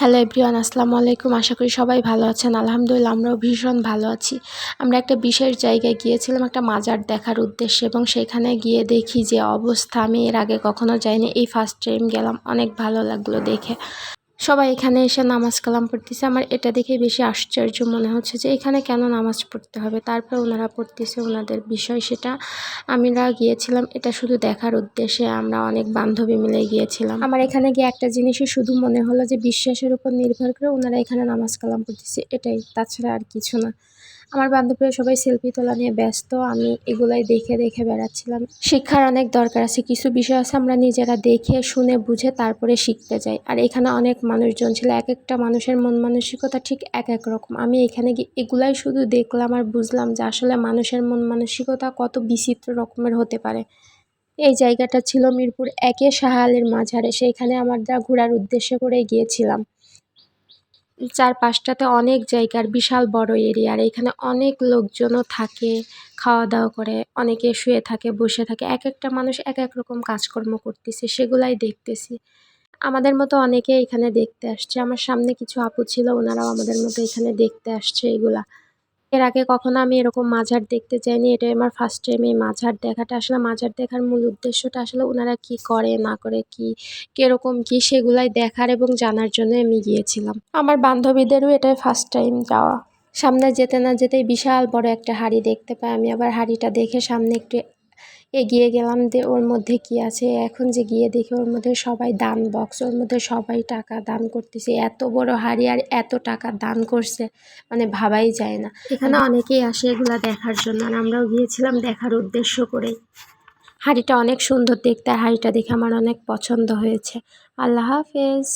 Hello everyone আসসালামু আলাইকুম। আশা করি সবাই ভালো আছেন। আলহামদুলিল্লাহ, আমরাও ভীষণ ভালো আছি। আমরা একটা বিশেষ জায়গায় গিয়েছিলাম, একটা মাজার দেখার উদ্দেশ্যে এবং সেখানে গিয়ে দেখি যে অবস্থা, আমি এর আগে কখনো যাইনি। এই ফার্স্ট টাইম গেলাম, অনেক ভালো লাগল দেখে। সবাই এখানে এসে নামাজ কালাম পড়তেছে। আমার এটা দেখে বেশি আশ্চর্য মনে হচ্ছে যে এখানে কেন নামাজ পড়তে হবে? তারপর ওনারা পড়তেছে ওনাদের বিষয় সেটা। আমরা গিয়েছিলাম, এটা শুধু দেখার উদ্দেশ্যে আমরা অনেক বান্ধবী মিলে গিয়েছিলাম। আমার এখানে গিয়ে একটা জিনিসই শুধু মনে হলো যে বিশ্বাসের উপর নির্ভর করে ওনারা এখানে নামাজ কালাম পড়তেছে। এটাই, তাছাড়া আর কিছু না। আমার বান্ধবীরা সবাই সেলফি তোলা নিয়ে ব্যস্ত, আমি এগুলাই দেখে দেখে বেড়াচ্ছিলাম। শিক্ষার অনেক দরকার আছে, কিছু বিষয় আছে আমরা নিজেরা দেখে, শুনে, বুঝে তারপরে শিখতে যাই। আর এখানে অনেক মানুষজন ছিল, এক একটা মানুষের মন মানসিকতা ঠিক এক এক রকম। আমি এখানে গিয়ে এগুলাই শুধু দেখলাম আর বুঝলাম যে আসলে মানুষের মন মানসিকতা কত বিচিত্র রকমের হতে পারে। এই জায়গাটা ছিল মিরপুর একে শাহালের মাঝারে সেইখানে আমরা ঘোরার উদ্দেশ্য করে গিয়েছিলাম। চার পাঁচটাতে অনেক জায়গার বিশাল বড় এরিয়া, আর এখানে অনেক লোকজনও থাকে খাওয়া দাওয়া করে, অনেকে শুয়ে থাকে, বসে থাকে। এক একটা মানুষ এক এক রকম কাজকর্ম করতেছে, সেগুলাই দেখতেছি। আমাদের মতো অনেকে এখানে দেখতে আসছে। আমার সামনে কিছু আপু ছিল, ওনারাও আমাদের মতো এখানে দেখতে আসছে এগুলা। এর আগে কখনো আমি এরকম মাঝার দেখতে চাইনি, এটাই আমার ফার্স্ট টাইম এই মাঝার দেখাটা। আসলে মাঝার দেখার মূল উদ্দেশ্যটা আসলে ওনারা কি করে, না করে, কি, কীরকম কি সেগুলাই দেখার এবং জানার জন্য আমি গিয়েছিলাম। আমার বান্ধবীদেরও এটাই ফার্স্ট টাইম যাওয়া। সামনে যেতে না যেতেই বিশাল বড় একটা হাড়ি দেখতে পাই। আমি আবার হাড়িটা দেখে সামনে একটু এগিয়ে গেলাম যে ওর মধ্যে কি আছে। এখন যে গিয়ে দেখি ওর মধ্যে সবাই দান বক্স ওর মধ্যে সবাই টাকা দান করতেছে। এত বড় হাড়ি আর এত টাকা দান করছে মানে ভাবাই যায় না। এখানে অনেকেই আসে এগুলো দেখার জন্য আর আমরাও গিয়েছিলাম দেখার উদ্দেশ্য করেই। হাড়িটা অনেক সুন্দর দেখতে আর হাড়িটা দেখে আমার অনেক পছন্দ হয়েছে। আল্লাহ হাফেজ।